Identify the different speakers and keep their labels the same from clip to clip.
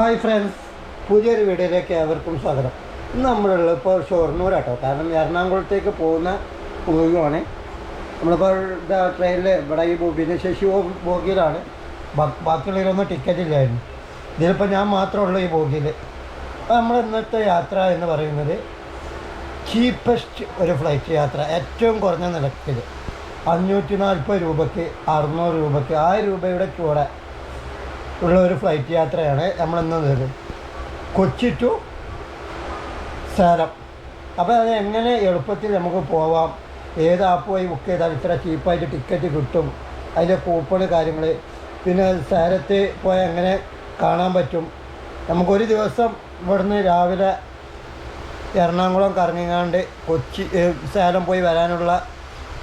Speaker 1: Hi friends പുതിയൊരു വീഡിയോയിലേക്ക് ഏവർക്കും സ്വാഗതം. ഇന്ന് നമ്മളുള്ള ഇപ്പോൾ ഷൊർണൂരാട്ടോ. കാരണം എറണാകുളത്തേക്ക് പോകുന്ന പോവുകയാണ്. നമ്മളിപ്പോൾ ഇതാ ട്രെയിനിൽ ഇവിടെ ഈ ഭിന്നശേഷി ശശി ബോഗിയിലാണ്. ബാക്കിയുള്ളവരൊന്നും ടിക്കറ്റ് ഇല്ലായിരുന്നു. ഇതിലിപ്പോൾ ഞാൻ മാത്രമേ ഉള്ളൂ ഈ ബോഗിയിൽ അപ്പോൾ നമ്മൾ ഇന്നത്തെ യാത്ര എന്ന് പറയുന്നത് ചീപ്പസ്റ്റ് ഒരു ഫ്ലൈറ്റ് യാത്ര ഏറ്റവും കുറഞ്ഞ നിരക്കിൽ അഞ്ഞൂറ്റി നാൽപ്പത് രൂപയ്ക്ക് അറുന്നൂറ് രൂപയ്ക്ക് ആയിരം രൂപയുടെ ചൂടെ ഉള്ള ഒരു ഫ്ലൈറ്റ് യാത്രയാണ് ഇത് കൊച്ചി ടു സേലം. അപ്പോൾ അത് എങ്ങനെ എളുപ്പത്തിൽ നമുക്ക് പോവാം? ഏത് ആപ്പ് വഴി ബുക്ക് ചെയ്താൽ ഇത്ര ചീപ്പായിട്ട് ടിക്കറ്റ് കിട്ടും? അതിന്റെ കൂപ്പണ് കാര്യങ്ങൾ പിന്നെ സേലത്ത് പോയാൽ എങ്ങനെ കാണാൻ പറ്റും? നമുക്കൊരു ദിവസം ഇവിടുന്ന് രാവിലെ എറണാകുളം കറങ്ങിങ്ങാണ്ട് കൊച്ചി സേലം പോയി വരാനുള്ള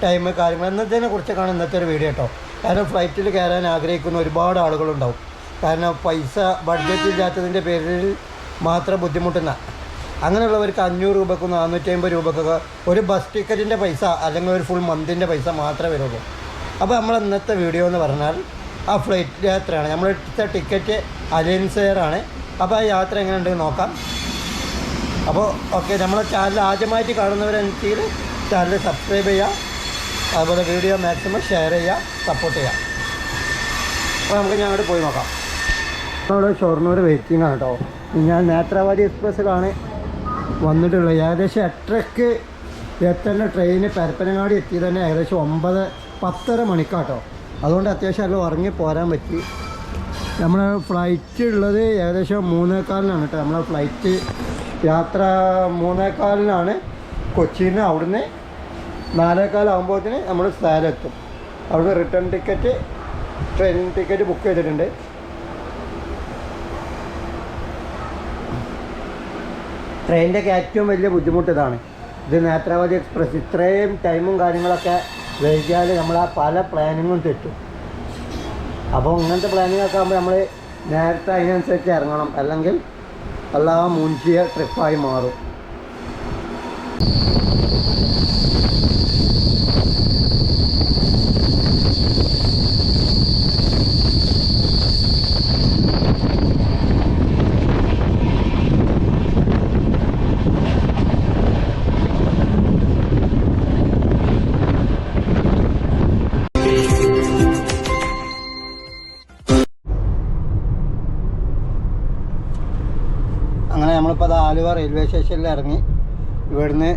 Speaker 1: ടൈം കാര്യങ്ങൾ എന്നതിനെ കുറിച്ചൊക്കെയാണ് ഇന്നത്തെ ഒരു വീഡിയോ കേട്ടോ കാരണം ഫ്ലൈറ്റിൽ കയറാൻ ആഗ്രഹിക്കുന്ന ഒരുപാട് ആളുകളുണ്ടാവും. കാരണം പൈസ ബഡ്ജറ്റ് ഇല്ലാത്തതിന്റെ പേരിൽ മാത്രം ബുദ്ധിമുട്ടുന്ന. അങ്ങനെയുള്ളവർക്ക് അഞ്ഞൂറ് രൂപക്കും നാനൂറ്റി അമ്പത് രൂപക്കൊക്കെ ഒരു ബസ് ടിക്കറ്റിന്റെ പൈസ അല്ലെങ്കിൽ ഒരു ഫുൾ മന്തിന്റെ പൈസ മാത്രമേ വരുള്ളൂ. അപ്പോൾ നമ്മൾ ഇന്നത്തെ വീഡിയോ എന്ന് പറഞ്ഞാൽ ആ ഫ്ലൈറ്റ് യാത്രയാണ്. നമ്മൾ എടുത്ത ടിക്കറ്റ് അലയൻസ് എയർ ആണ്. അപ്പോൾ ആ യാത്ര എങ്ങനെ ഉണ്ടെന്ന് നോക്കാം. അപ്പോൾ ഓക്കെ നമ്മളെ ചാനൽ ആദ്യമായിട്ട് കാണുന്നവരനുസരിച്ച് ചാനൽ സബ്സ്ക്രൈബ് ചെയ്യുക. അതുപോലെ വീഡിയോ മാക്സിമം ഷെയർ ചെയ്യുക സപ്പോർട്ട് ചെയ്യുക. അപ്പോൾ നമുക്ക് ഞാൻ അങ്ങോട്ട് പോയി നോക്കാം. അവിടെ ഷൊർണൂർ വെയിറ്റിംഗ് ആണ് കേട്ടോ ഞാൻ നേത്രാവതി എക്സ്പ്രസ്സിലാണ് വന്നിട്ടുള്ളത്. ഏകദേശം എട്ടരയ്ക്ക് എത്തേണ്ട ട്രെയിന് പരപ്പനങ്ങാടി എത്തി തന്നെ ഏകദേശം ഒമ്പത് പത്തര മണിക്കാട്ടോ അതുകൊണ്ട് അത്യാവശ്യം എല്ലാം ഉറങ്ങി പോരാൻ പറ്റി. നമ്മളെ ഫ്ലൈറ്റ് ഉള്ളത് ഏകദേശം മൂന്നേക്കാലിനാണ് കേട്ടോ നമ്മളെ ഫ്ലൈറ്റ് യാത്ര മൂന്നേക്കാലിനാണ് കൊച്ചിയിൽ നിന്ന് അവിടുന്ന് നാലേക്കാലാകുമ്പോഴത്തേന് നമ്മൾ സ്ഥലത്തും അവിടുന്ന് return ticket train ticket book ചെയ്തിട്ടുണ്ട്. ട്രെയിനിന്റെ ഒക്കെ ഏറ്റവും വലിയ ബുദ്ധിമുട്ട് ഇതാണ് ഇത് നേത്രാവതി എക്സ്പ്രസ്. ഇത്രയും ടൈമും കാര്യങ്ങളൊക്കെ വൈകിയാൽ നമ്മൾ ആ പല പ്ലാനിങ്ങും തെറ്റും. അപ്പോൾ ഇങ്ങനത്തെ പ്ലാനിങ് ഒക്കെ ആകുമ്പോൾ നമ്മൾ നേരത്തെ അതിനനുസരിച്ച് ഇറങ്ങണം. അല്ലെങ്കിൽ എല്ലാ മുൻചിയ ട്രിപ്പായി മാറും. റെയിൽവേ സ്റ്റേഷനിൽ ഇറങ്ങി. ഇവിടുന്ന്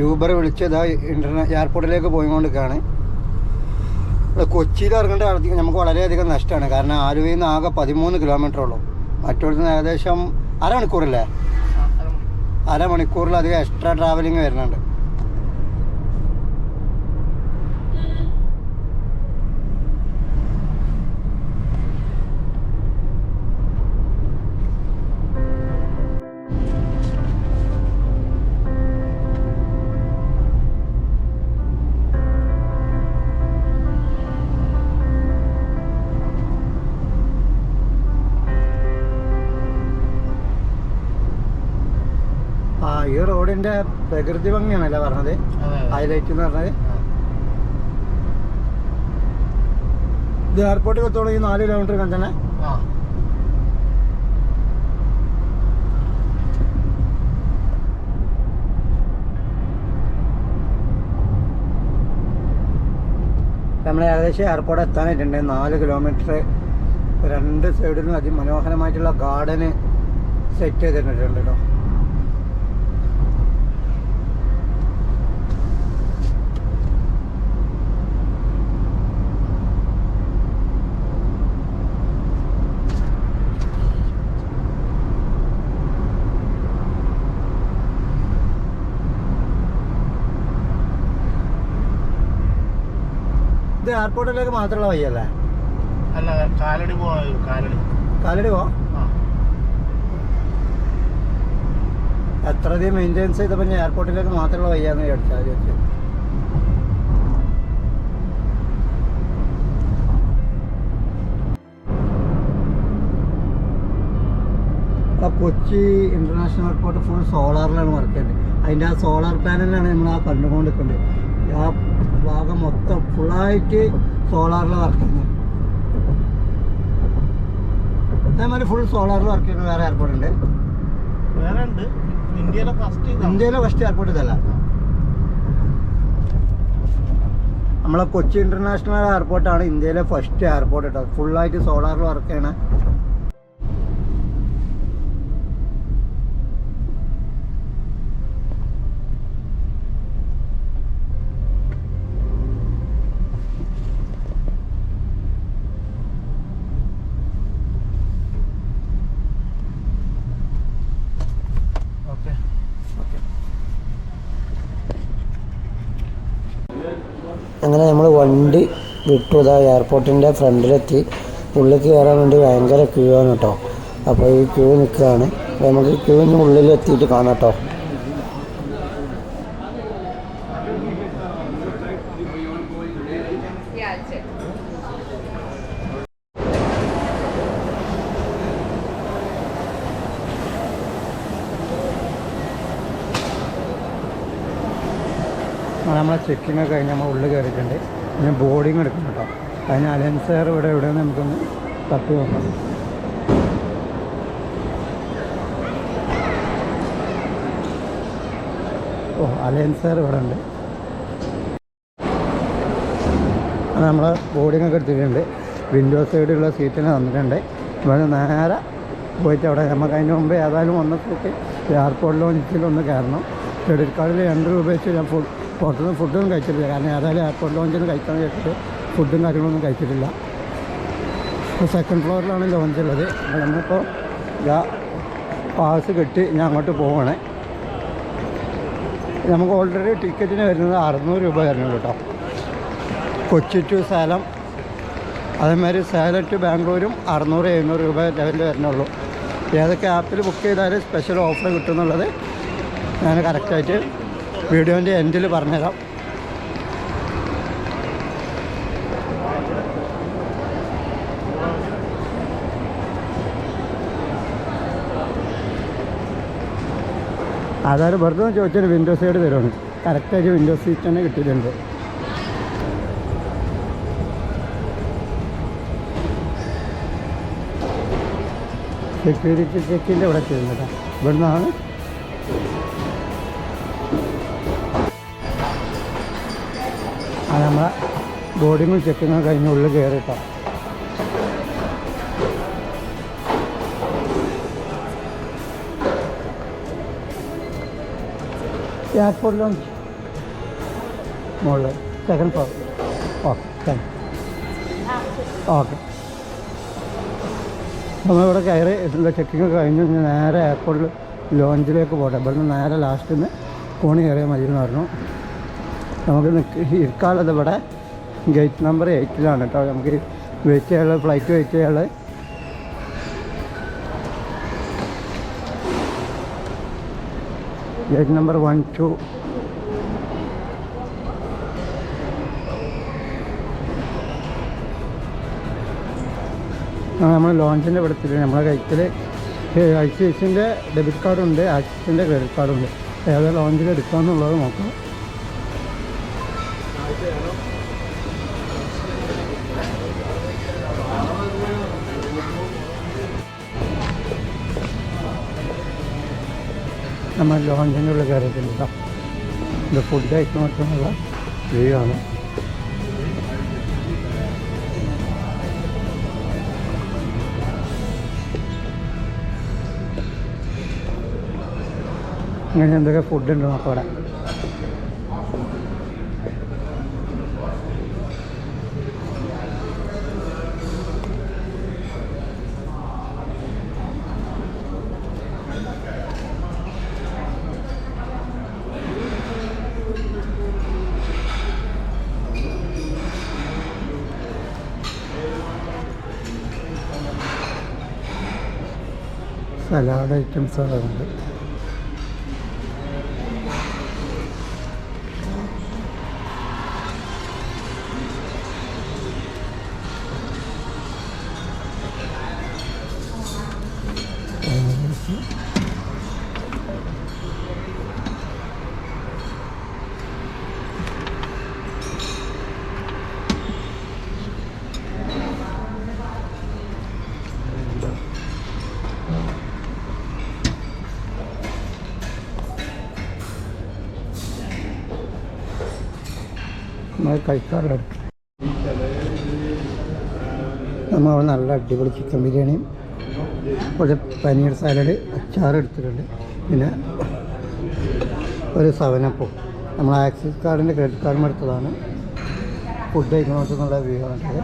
Speaker 1: യൂബർ വിളിച്ചത് ഇന്റർനെ എയർപോർട്ടിലേക്ക് പോയിക്കൊണ്ടിരിക്കുകയാണ് ഇവിടെ കൊച്ചിയിൽ ഇറങ്ങേണ്ട അധികം നമുക്ക് വളരെയധികം നഷ്ടമാണ്. കാരണം ആലുവയിൽ നിന്ന് ആകെ പതിമൂന്ന് കിലോമീറ്റർ ഉള്ളൂ. മറ്റൊരു ഏകദേശം അരമണിക്കൂറല്ലേ? അരമണിക്കൂറിലധികം എക്സ്ട്രാ ട്രാവലിംഗ് വരുന്നുണ്ട്. റോഡിന്റെ പ്രകൃതി ഭംഗിയാണല്ലേ പറഞ്ഞത്? ഹൈലൈറ്റ് എന്ന് പറഞ്ഞത്? ഇത് എയർപോർട്ടിൽ എത്തോളം ഈ നാല് കിലോമീറ്റർ kan നമ്മളെ നമ്മൾ ഏകദേശം എയർപോർട്ട് എത്താനായിട്ടുണ്ട് നാല് കിലോമീറ്റർ രണ്ട് സൈഡിലും അതിമനോഹരമായിട്ടുള്ള ഗാർഡന് സെറ്റ് ചെയ്തിട്ടുണ്ട് കേട്ടോ ഇത് എയർപോർട്ടിലേക്ക് മാത്രമുള്ള വഴിയല്ലേ?
Speaker 2: അല്ല കാലടി കാലടി.
Speaker 1: കാലടി പോ എത്ര അധികം മെയിന്റെനൻസ് ചെയ്തപ്പോൾ ഞാൻ എയർപോർട്ടിലേക്ക് മാത്രമുള്ള വയ്യാന്ന് വിചാരിച്ചാൽ ചോദിച്ചു ആ കൊച്ചി ഇന്റർനാഷണൽ എയർപോർട്ട് ഫുൾ സോളാറിലാണ് വർക്ക് ചെയ്യുന്നത്. അതിന്റെ ആ സോളാർ പാനലിലാണ് നമ്മൾ ആ കണ്ടുകൊണ്ടിരിക്കുന്നത്. ആ ഭാഗം മൊത്തം ഫുള്ളായിട്ട് സോളാറിൽ വർക്ക് ചെയ്യുന്നത് അതേമാതിരി ഫുൾ സോളാറിൽ വർക്ക് ചെയ്യുന്ന വേറെ എയർപോർട്ട് ഉണ്ട്.
Speaker 2: വേറെ ഉണ്ട് ഇന്ത്യയിലെ ഫസ്റ്റ്
Speaker 1: ഇന്ത്യയിലെ ഫസ്റ്റ് എയർപോർട്ട് ഇതല്ല. നമ്മളെ കൊച്ചി ഇന്റർനാഷണൽ എയർപോർട്ടാണ് ഇന്ത്യയിലെ ഫസ്റ്റ് എയർപോർട്ട് കേട്ടോ. ഫുള്ളായിട്ട് സോളാറിൽ വർക്ക് ചെയ്യണ
Speaker 2: ഓക്കെ
Speaker 1: അങ്ങനെ നമ്മൾ വണ്ടി വിട്ടു ഇതാ എയർപോർട്ടിന്റെ ഫ്രണ്ടിലെത്തി. ഉള്ളിൽ കയറാൻ വേണ്ടി ഭയങ്കര ക്യൂ ആണ് കേട്ടോ. അപ്പോൾ ഈ ക്യൂ നിൽക്കുകയാണ്. അപ്പോൾ നമുക്ക് ക്യൂവിന് ഉള്ളിൽ എത്തിയിട്ട് കാണാം കേട്ടോ. നമ്മളെ ചെക്കിങ് ഒക്കെ കഴിഞ്ഞ് നമ്മൾ ഉള്ളിൽ കയറിയിട്ടുണ്ട്. പിന്നെ ബോർഡിങ് എടുക്കണം കേട്ടോ. അതിന് അലയൻസ് ഇവിടെ ഇവിടെ നമുക്കൊന്ന് തപ്പി നോക്കാം. ഓ അലയൻസർ ഇവിടെ ഉണ്ട്. നമ്മൾ ബോർഡിങ് ഒക്കെ എടുത്തിട്ടുണ്ട്. വിൻഡോ സൈഡിലുള്ള സീറ്റിന് തന്നിട്ടുണ്ട്. ഇവിടെ നേരെ പോയിട്ട് അവിടെ നമുക്ക് അതിന് മുമ്പ് ഏതായാലും വന്ന സ്ഥിതിക്ക് എയർപോർട്ട് ലോഞ്ചിൽ ഒന്ന് കയറണം. ക്രെഡിറ്റ് കാർഡിൽ രണ്ട് രൂപ വെച്ച് ഞാൻ ഫുഡ് പുറത്തുനിന്ന് ഫുഡൊന്നും കഴിച്ചിട്ടില്ല. കാരണം ഏതായാലും എയർപോർട്ട് ലോഞ്ചിൽ കഴിക്കാൻ കേട്ടിട്ട് ഫുഡും കാര്യങ്ങളൊന്നും കഴിച്ചിട്ടില്ല. ഇപ്പോൾ സെക്കൻഡ് ഫ്ലോറിലാണ് ലോഞ്ച് ഉള്ളത്. അപ്പോൾ നമ്മളിപ്പോൾ പാസ് കിട്ടി. ഞാൻ അങ്ങോട്ട് പോവുകയാണ് നമുക്ക് ഓൾറെഡി ടിക്കറ്റിന് വരുന്നത് അറുന്നൂറ് രൂപ തരണം കേട്ടോ. കൊച്ചി ടു സേലം. അതേമാതിരി സേലം ടു ബാംഗ്ലൂരും അറുന്നൂറ് എഴുന്നൂറ് രൂപ ലെവലിൽ വരുന്നുള്ളൂ. ഏതൊക്കെ ആപ്പിൽ ബുക്ക് ചെയ്താൽ സ്പെഷ്യൽ ഓഫർ കിട്ടുമെന്നുള്ളത് ഞാൻ കറക്റ്റായിട്ട് വീഡിയോന്റെ എൻഡിൽ പറഞ്ഞുതരാം. അതായത് വെറുതെ ചോദിച്ചൊരു വിൻഡോ സൈഡ് തരുവാണ്. കറക്റ്റായിട്ട് വിൻഡോ സീറ്റ് തന്നെ കിട്ടിയിട്ടുണ്ട്. സെക്യൂരിറ്റി ചെക്കിന്റെ ഇവിടെ ചെയ്യുന്നത്. ഇവിടെ ആ നമ്മളെ ബോർഡിങ്ങും ചെക്കിങ്ങും കഴിഞ്ഞ് ഉള്ളിൽ കയറിട്ടോ എയർപോർട്ട് ലോഞ്ച് മുകളിൽ second floor okay thank okay നമ്മളിവിടെ കയറി ഇതിന്റെ ചെക്കിങ് കഴിഞ്ഞ് നേരെ എയർപോർട്ടിൽ ലോഞ്ചിലേക്ക് പോട്ടെ. ഇവിടുന്ന് നേരെ ലാസ്റ്റിൽ നിന്ന് കോണി കയറിയാൽ മതി എന്ന് പറഞ്ഞു. നമുക്ക് ഇരിക്കാനുള്ളത് ഇവിടെ ഗേറ്റ് നമ്പർ എയ്റ്റിലാണ് കേട്ടോ. നമുക്ക് വെയിറ്റ് ചെയ്യാനുള്ളത് ഫ്ലൈറ്റ് വെയിറ്റ് ചെയ്യാനുള്ളത് ഗേറ്റ് നമ്പർ വൺ ടു നമ്മൾ ലോഞ്ചിന്റെ ഇവിടെ എത്തിയിട്ട് നമ്മളെ കയ്യിൽ ഐ സി ഐ സിന്റെ ഡെബിറ്റ് കാർഡുണ്ട് ആക്സിസിന്റെ ക്രെഡിറ്റ് കാർഡുണ്ട് ഏതാ ലോഞ്ചിൽ എടുക്കാമെന്നുള്ളത് നോക്കാം. നമ്മൾ ലോഞ്ചിനുള്ള കേട്ടോ ഇത്. ഫുഡ് കഴിക്കുമ്പോഴത്തേക്കുള്ള വ്യൂ ആണ് ഇങ്ങനെ എന്തൊക്കെ ഫുഡ് ഉണ്ട് നോക്കാം അവിടെ. സലാഡ് ഐറ്റംസ് ഉണ്ട് നമ്മൾ നമ്മൾ നല്ല അടിപൊളി ചിക്കൻ ബിരിയാണിയും ഒരു പനീർ സാലഡ് അച്ചാർ എടുത്തിട്ടുണ്ട്. പിന്നെ ഒരു സവനപ്പോ നമ്മൾ ആക്സിസ് കാർഡിന്റെ ക്രെഡിറ്റ് കാർഡും എടുത്തതാണ്. ഫുഡ് കഴിക്കണമെന്നുള്ള വ്യൂ ആണത്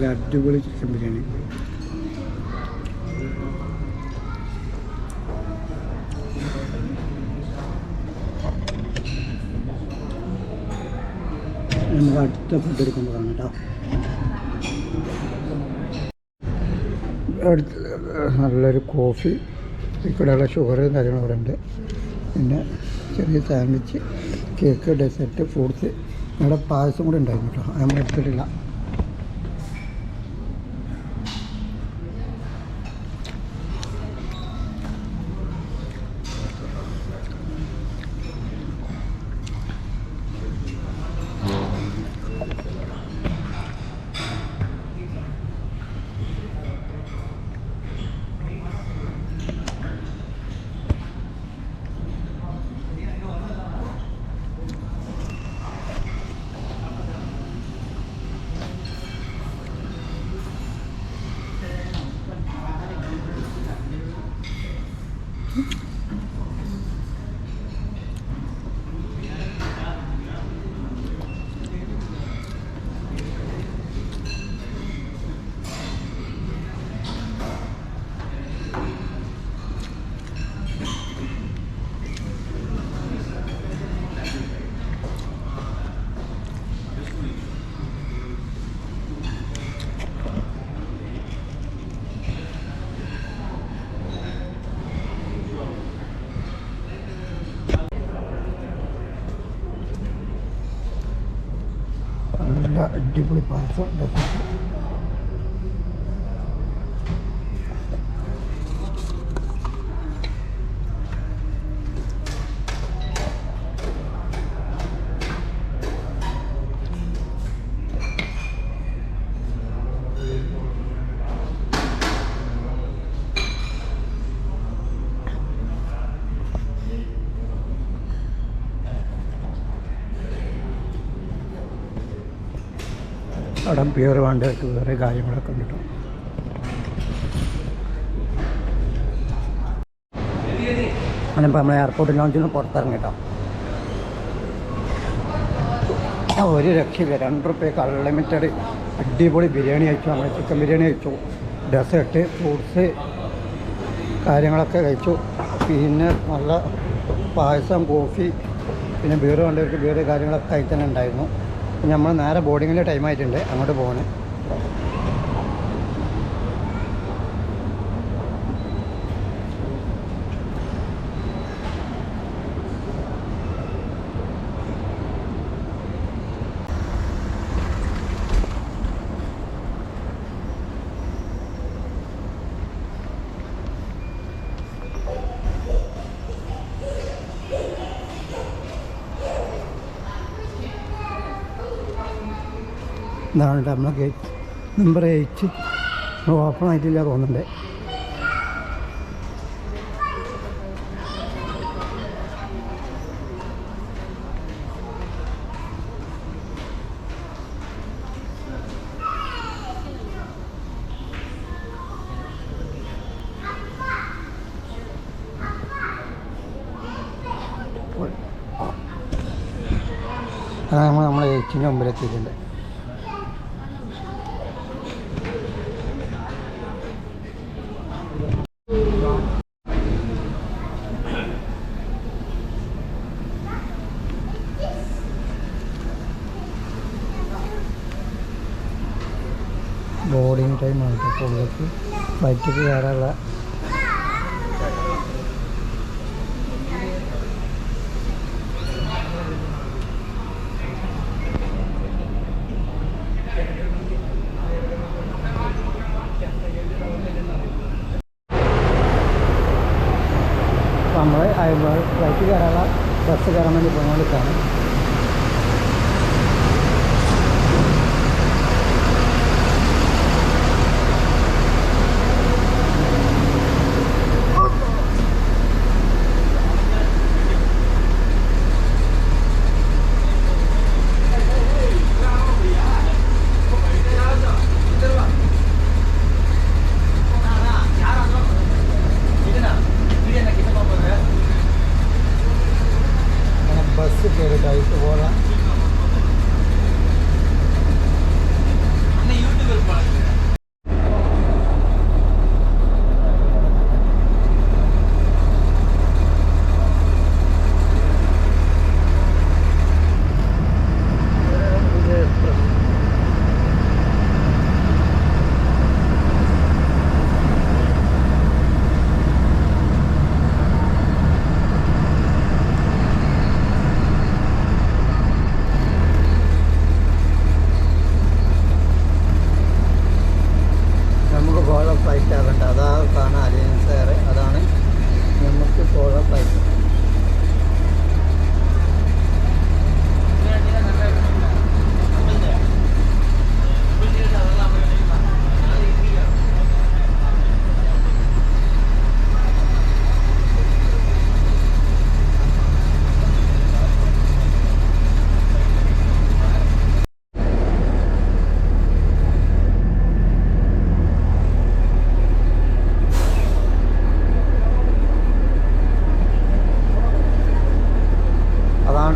Speaker 1: നല്ല അടിപൊളി ചിക്കൻ ബിരിയാണി. നമുക്ക് അടുത്ത ഫുഡ് എടുക്കുമ്പോഴാണ് കേട്ടോ. അടുത്ത് നല്ലൊരു കോഫി ഇവിടെയുള്ള ഷുഗർ കാര്യങ്ങളൊക്കെ ഉണ്ട്. പിന്നെ ചെറിയ സാൻഡ്വിച്ച് കേക്ക് ഡെസേർട്ട് ഫ്രൂട്ട്സ് ഇവിടെ പായസം കൂടെ ഉണ്ടായിരുന്നു കേട്ടോ. നമ്മൾ എടുത്തിട്ടില്ല. അടിപൊളി പായസം അവിടെ പ്യുവർ വേണ്ടവർക്ക് വേറെ കാര്യങ്ങളൊക്കെ കേട്ടോ. അങ്ങനെ ഇപ്പോൾ നമ്മൾ എയർപോർട്ട് ലോഞ്ചിൽ നിന്ന് പുറത്തിറങ്ങി കേട്ടോ. ഒരു രക്ഷയില്ല രണ്ട് റുപ്യക്ക് അൺലിമിറ്റഡ് അടിപൊളി ബിരിയാണി കഴിച്ചു നമ്മൾ ചിക്കൻ ബിരിയാണി കഴിച്ചു ഡെസേർട്ട് ഫ്രൂട്ട്സ് കാര്യങ്ങളൊക്കെ കഴിച്ചു. പിന്നെ നല്ല പായസം കോഫി പിന്നെ ബീറ് വേണ്ടവർക്ക് ബീറ് കാര്യങ്ങളൊക്കെ ആയി ഉണ്ടായിരുന്നു. നമ്മൾ നേരെ ബോർഡിങ്ങിന്റെ ടൈം ആയിട്ടുണ്ട് അങ്ങോട്ട് പോകണേ ഇതാണ് നമ്മളെ ഗേറ്റ് നമ്പർ എയ്റ്റ് ഓപ്പൺ ആയിട്ടില്ല തോന്നുന്നുണ്ട്. അങ്ങനെ നമ്മൾ നമ്മളെ എയ്റ്റിന്റെ മുമ്പിലെത്തിയിട്ടുണ്ട് ബോർഡിങ് ഇപ്പോൾ ഉള്ളിലേക്ക് ഫ്ലൈറ്റിൽ കയറാനുള്ള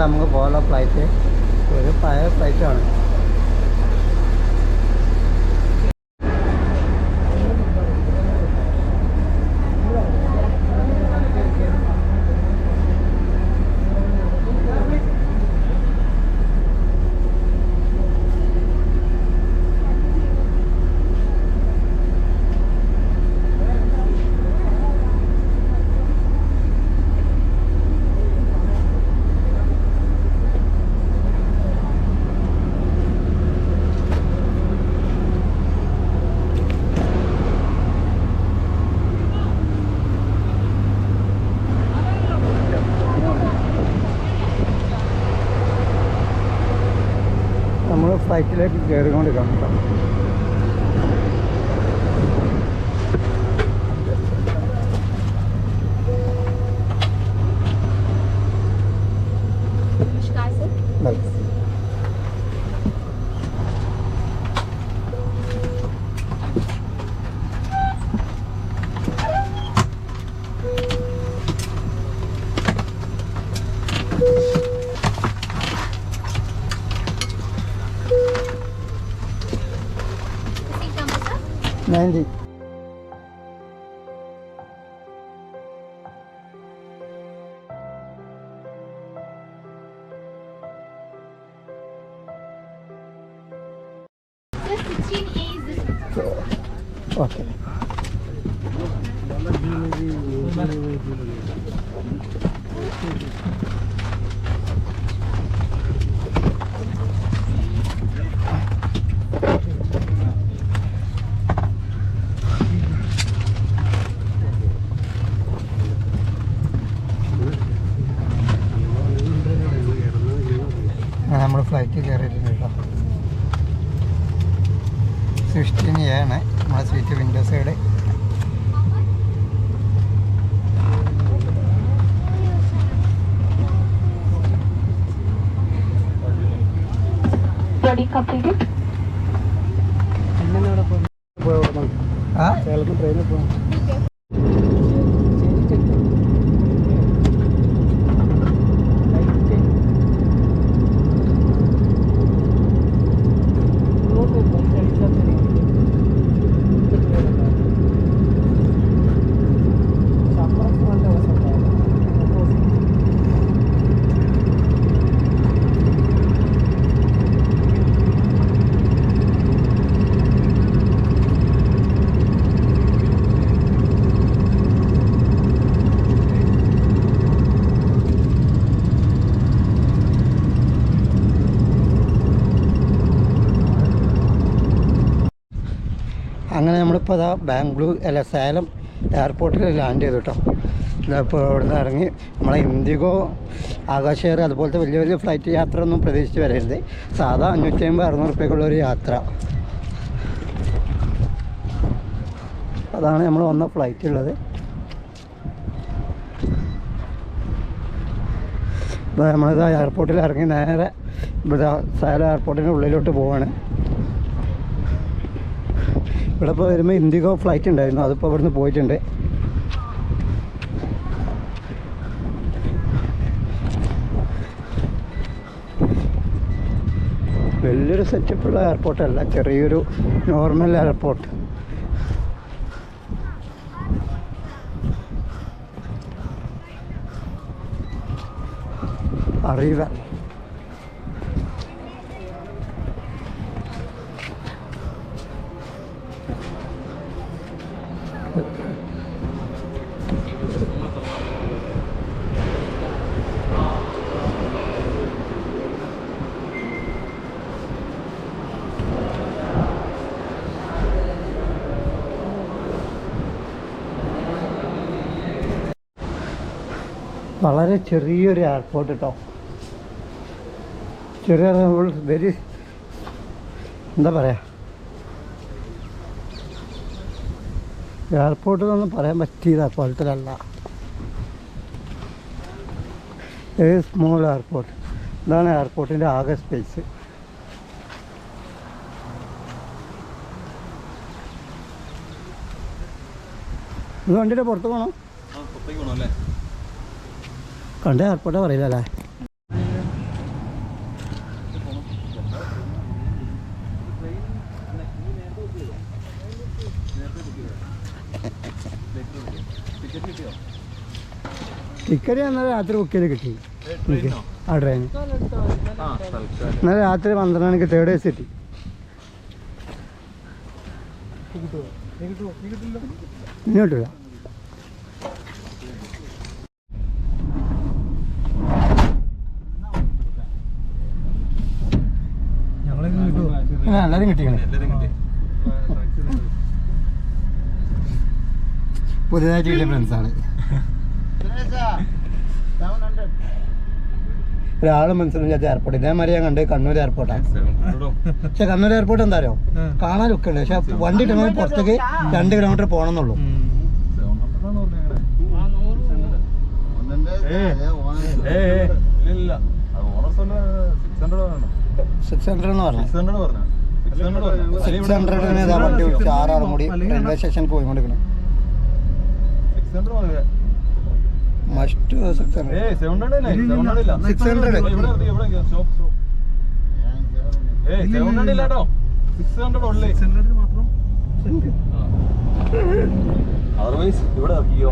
Speaker 1: നമുക്ക് പോകാനുള്ള ഫ്ലൈറ്റ് ഒരു പഴയ ഫ്ലൈറ്റാണ് നമ്മൾ ഫ്ലൈറ്റിലേക്ക് കയറിക്കൊണ്ട് കാണാം Okay.
Speaker 2: ചേലത്തിന് ട്രെയിനിൽ പോകണം
Speaker 1: അങ്ങനെ നമ്മളിപ്പോൾ അതാ ബാംഗ്ലൂർ അല്ല സേലം എയർപോർട്ടിൽ ലാൻഡ് ചെയ്തു കേട്ടോ ഇപ്പോൾ ഇവിടെ നിന്ന് ഇറങ്ങി നമ്മളെ ഇൻഡിഗോ ആകാശ എയർ അതുപോലത്തെ വലിയ വലിയ ഫ്ലൈറ്റ് യാത്ര ഒന്നും പ്രതീക്ഷിച്ച് വരരുത്. സാധാ അഞ്ഞൂറ്റി അമ്പത് അറുന്നൂറ് റുപ്യക്കുള്ള ഒരു യാത്ര. അതാണ് നമ്മൾ വന്ന ഫ്ലൈറ്റ് ഉള്ളത്. നമ്മളിതാ എയർപോർട്ടിൽ ഇറങ്ങി നേരെ ഇവിടെ സാല എയർപോർട്ടിന്റെ ഉള്ളിലോട്ട് പോവാണ്. ഇവിടെ ഇപ്പോൾ വരുമ്പോൾ ഇൻഡിഗോ ഫ്ലൈറ്റ് ഉണ്ടായിരുന്നു. അതിപ്പോൾ ഇവിടുന്ന് പോയിട്ടുണ്ട്. വലിയൊരു സെറ്റപ്പുള്ള എയർപോർട്ടല്ല ചെറിയൊരു നോർമൽ എയർപോർട്ട് അറിയുക വളരെ ചെറിയൊരു എയർപോർട്ട് കേട്ടോ ചെറിയ വെരി എന്താ പറയുക എയർപോർട്ട് എന്നൊന്നും പറയാൻ പറ്റിയത് അപ്പോഴത്തിലല്ല ഏ സ്മോൾ എയർപോർട്ട് ഇതാണ് എയർപോർട്ടിന്റെ ആകെ സ്പേസ് ഇത് വണ്ടിയുടെ പുറത്ത് പോകണം കണ്ട ഏർപ്പെട്ടാ പറയില്ല അല്ലേ? ടിക്കറ്റ് എന്നാൽ രാത്രി ബുക്ക് ചെയ്ത് കിട്ടി. ആ ട്രെയിൻ ഇന്നലെ രാത്രി പന്ത്രണ്ട് മണിക്ക് തേർഡ് എ സി എത്തി ഇങ്ങോട്ടില്ല എല്ലാവരും കിട്ടിയാണ് പുതിയതായിട്ട് കിട്ടിയ ആണ്. ഒരാൾ മനസ്സിലാത്ത എയർപോർട്ട് ഇതേമാതിരി ഞാൻ കണ്ട് കണ്ണൂർ എയർപോർട്ടാണ് പക്ഷെ കണ്ണൂർ എയർപോർട്ട് എന്താ അറിയോ? കാണാൻ ഒക്കെ ഉണ്ട്. പക്ഷെ വണ്ടി ഇട്ടണമെങ്കിൽ പുറത്തേക്ക് രണ്ട് കിലോമീറ്റർ പോകണമെന്നുള്ളൂ സിക്സ് ഹൺഡ്രഡ് എന്ന് പറഞ്ഞു. സിക്സ് ഹൺഡ്രഡിന് ഇതാ വണ്ടി വിളിച്ച് ആറാളും മുടി റെയിൽവേ സ്റ്റേഷനിൽ പോയിക്കൊണ്ടിരിക്കണം must six hundred Six hundred.
Speaker 2: Otherwise ഇവിടെ ഇറക്കിയോ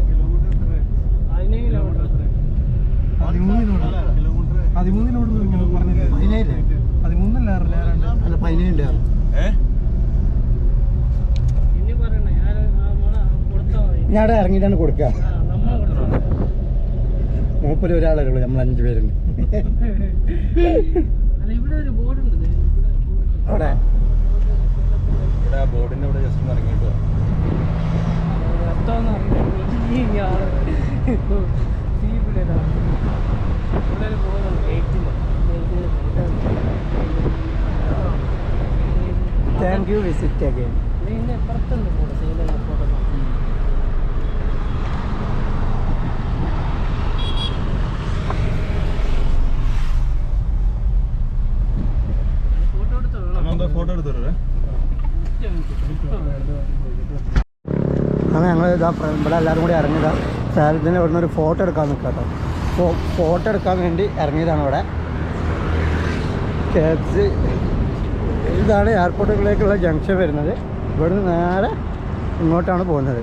Speaker 1: അല്ല ഞാൻ അവിടെ ഇറങ്ങിയിട്ടാണ് കൊടുക്കുക. മൂപ്പര് ഒരാളെ ഉള്ളൂ നമ്മൾ അഞ്ചു പേരുണ്ട്.
Speaker 3: ഇവിടെ ഒരു ബോർഡ് ഉണ്ട്
Speaker 1: അവിടെ.
Speaker 2: ബോർഡിന്റെ ജസ്റ്റ് ഒന്ന് ഇറങ്ങിയിട്ട്.
Speaker 1: Thank you visit again
Speaker 3: photo
Speaker 1: അങ്ങനെ ഞങ്ങൾ ഇതാ ഇവിടെ എല്ലാവരും കൂടി ഇറങ്ങിയതാ. സാലത്തിന് നിന്ന് ഒരു ഫോട്ടോ എടുക്കാൻ നിൽക്കാം കേട്ടോ ഫോ ഫോട്ടോ എടുക്കാൻ വേണ്ടി ഇറങ്ങിയതാണ് ഇവിടെ. കേപ്സ് ഇതാണ് എയർപോർട്ടുകളിലേക്കുള്ള ജംഗ്ഷൻ വരുന്നത്. ഇവിടുന്ന് നേരെ ഇങ്ങോട്ടാണ് പോകുന്നത്.